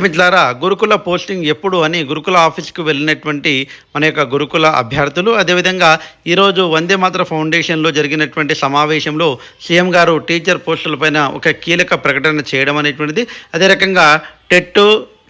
మిత్రులారా గురుకుల పోస్టింగ్ ఎప్పుడు అని గురుకుల ఆఫీస్కి వెళ్ళినటువంటి మన యొక్క గురుకుల అభ్యర్థులు అదేవిధంగా ఈరోజు వందే మాత్ర ఫౌండేషన్లో జరిగినటువంటి సమావేశంలో సీఎం గారు టీచర్ పోస్టులపైన ఒక కీలక ప్రకటన చేయడం అనేటువంటిది. అదే రకంగా టెట్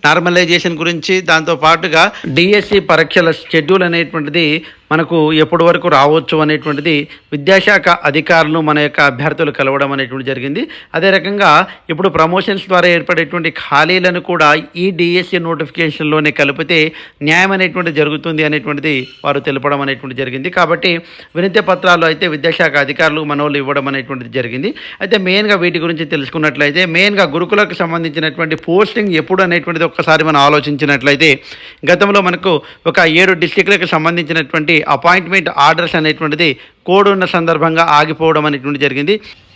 నార్మలైజేషన్ గురించి దాంతో పాటుగా డిఎస్సి పరీక్షల షెడ్యూల్ అనేటువంటిది మనకు ఎప్పటి వరకు రావచ్చు అనేటువంటిది విద్యాశాఖ అధికారులు మన యొక్క అభ్యర్థులు కలవడం అనేటువంటి జరిగింది. అదే రకంగా ఇప్పుడు ప్రమోషన్స్ ద్వారా ఏర్పడేటువంటి ఖాళీలను కూడా ఈ డిఎస్సి నోటిఫికేషన్లోనే కలిపితే న్యాయం అనేటువంటి జరుగుతుంది అనేటువంటిది వారు తెలపడం అనేటువంటి జరిగింది. కాబట్టి వినతి పత్రాలు అయితే విద్యాశాఖ అధికారులు మనోళ్ళు ఇవ్వడం అనేటువంటిది జరిగింది. అయితే మెయిన్గా వీటి గురించి తెలుసుకున్నట్లయితే మెయిన్గా గురుకులకు సంబంధించినటువంటి పోస్టింగ్ ఎప్పుడు అనేటువంటిది ఒక్కసారి మనం ఆలోచించినట్లయితే గతంలో మనకు ఒక ఏడు డిస్టిక్లకు సంబంధించినటువంటి అపాయింట్మెంట్ ఆర్డర్స్ అనేటువంటిది కోడ్ ఉన్న సందర్భంగా ఆగిపోవడం అనేటువంటి జరిగింది.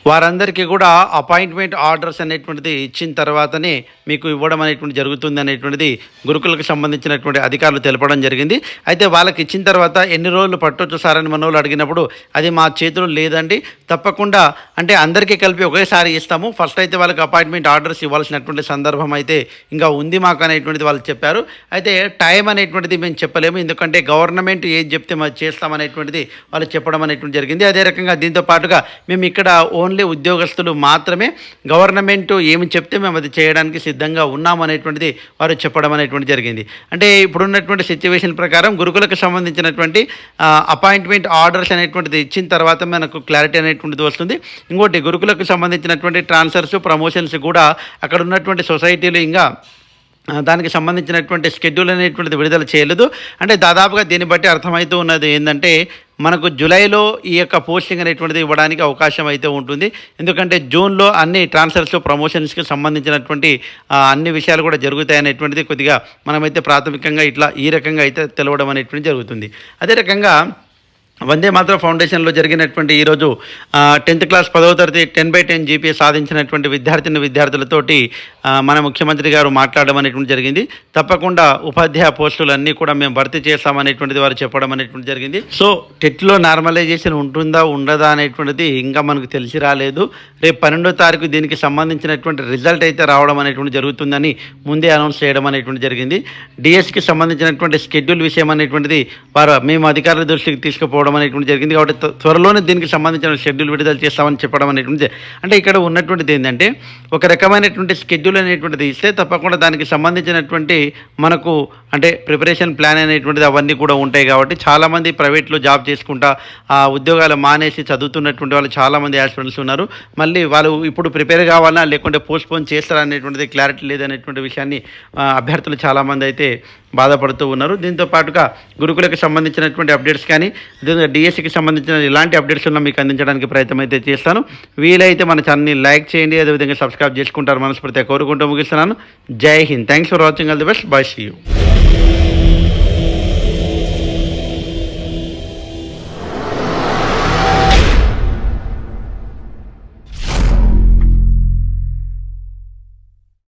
వారందరికీ కూడా అపాయింట్మెంట్ ఆర్డర్స్ అనేటువంటిది ఇచ్చిన తర్వాతనే మీకు ఇవ్వడం అనేటువంటి జరుగుతుంది అనేటువంటిది గురుకులకు సంబంధించినటువంటి అధికారులు తెలపడం జరిగింది. అయితే వాళ్ళకి ఇచ్చిన తర్వాత ఎన్ని రోజులు పట్టొచ్చు సార్ అని మనోళ్ళు అడిగినప్పుడు అది మా చేతిలో లేదండి. తప్పకుండా అంటే అందరికీ కలిపి ఒకేసారి ఇస్తాము. ఫస్ట్ అయితే వాళ్ళకి అపాయింట్మెంట్ ఆర్డర్స్ ఇవ్వాల్సినటువంటి సందర్భం అయితే ఇంకా ఉంది మాకు అనేటువంటిది వాళ్ళు చెప్పారు. అయితే టైం అనేటువంటిది మేము చెప్పలేము. ఎందుకంటే గవర్నమెంట్ ఏది చెప్తే మరి చేస్తామనేటువంటిది వాళ్ళు చెప్పడం అనేటువంటి జరిగింది. అదే రకంగా దీంతో పాటుగా మేము ఇక్కడ ఓన్లీ ఉద్యోగస్తులు మాత్రమే గవర్నమెంట్ ఏమి చెప్తే మేము అది చేయడానికి సిద్ధంగా ఉన్నాం అనేటువంటిది వారు చెప్పడం అనేటువంటి జరిగింది. అంటే ఇప్పుడున్నటువంటి సిచ్యువేషన్ ప్రకారం గురుకులకు సంబంధించినటువంటి అపాయింట్మెంట్ ఆర్డర్స్ అనేటువంటిది ఇచ్చిన తర్వాత మనకు క్లారిటీ అనేటువంటిది వస్తుంది. ఇంకోటి గురుకులకు సంబంధించినటువంటి ట్రాన్స్ఫర్స్ ప్రమోషన్స్ కూడా అక్కడ ఉన్నటువంటి సొసైటీలు ఇంకా దానికి సంబంధించినటువంటి షెడ్యూల్ అనేటువంటిది విడుదల చేయలేదు. అంటే దాదాపుగా దీన్ని బట్టి అర్థమవుతూ ఉన్నది ఏంటంటే మనకు జూలైలో ఈ యొక్క పోస్టింగ్ అనేటువంటిది ఇవ్వడానికి అవకాశం అయితే ఉంటుంది. ఎందుకంటే జూన్లో అన్ని ట్రాన్స్ఫర్స్ ప్రమోషన్స్కి సంబంధించినటువంటి అన్ని విషయాలు కూడా జరుగుతాయి అనేటువంటిది కొద్దిగా మనమైతే ప్రాథమికంగా ఇట్లా ఈ రకంగా అయితే తెలవడం అనేటువంటిది జరుగుతుంది. అదే రకంగా వందే మాత్రం ఫౌండేషన్లో జరిగినటువంటి ఈరోజు టెన్త్ క్లాస్ పదవ తరగతి టెన్ బై టెన్ జీపీ సాధించినటువంటి విద్యార్థిని విద్యార్థులతోటి మన ముఖ్యమంత్రి గారు మాట్లాడడం అనేటువంటి జరిగింది. తప్పకుండా ఉపాధ్యాయ పోస్టులన్నీ కూడా మేము భర్తీ చేస్తామనేటువంటిది వారు చెప్పడం అనేటువంటి జరిగింది. సో టెట్లో నార్మలైజేషన్ ఉంటుందా ఉండదా అనేటువంటిది ఇంకా మనకు తెలిసి రాలేదు. రేపు పన్నెండో తారీఖు దీనికి సంబంధించినటువంటి రిజల్ట్ అయితే రావడం అనేటువంటి జరుగుతుందని ముందే అనౌన్స్ చేయడం అనేటువంటి జరిగింది. డిఎస్కి సంబంధించినటువంటి షెడ్యూల్ విషయం అనేటువంటిది వారు మేము అధికారుల దృష్టికి తీసుకుపోవడం అనేటువంటి జరిగింది కాబట్టి త్వరలోనే దీనికి సంబంధించిన షెడ్యూల్ విడుదల చేస్తామని చెప్పడం అనేటువంటి అంటే ఇక్కడ ఉన్నటువంటిది ఏంటంటే ఒక రకమైనటువంటి షెడ్యూల్ అనేటువంటిది ఇస్తే తప్పకుండా దానికి సంబంధించినటువంటి మనకు అంటే ప్రిపరేషన్ ప్లాన్ అనేటువంటిది అవన్నీ కూడా ఉంటాయి కాబట్టి చాలామంది ప్రైవేట్లో జాబ్ చేసుకుంటా ఆ ఉద్యోగాలు మానేసి చదువుతున్నటువంటి వాళ్ళు చాలామంది యాస్పిరెంట్స్ ఉన్నారు. మళ్ళీ వాళ్ళు ఇప్పుడు ప్రిపేర్ కావాలా లేకుంటే పోస్ట్పోన్ చేస్తారా అనేటువంటిది క్లారిటీ లేదనేటువంటి విషయాన్ని అభ్యర్థులు చాలామంది అయితే బాధపడుతూ ఉన్నారు. దీంతో పాటుగా గురుకులకు సంబంధించినటువంటి అప్డేట్స్ కానీ అదేవిధంగా డిఎస్సికి సంబంధించిన ఇలాంటి అప్డేట్స్ ఉన్నా మీకు అందించడానికి ప్రయత్నం అయితే చేస్తాను. వీలైతే మన ఛానల్ని లైక్ చేయండి అదేవిధంగా సబ్స్క్రైబ్ చేసుకుంటారు మనస్ఫూర్తిగా కోరుకుంటూ ముగిస్తున్నాను. Jai Hind. Thanks for watching all the best bye see you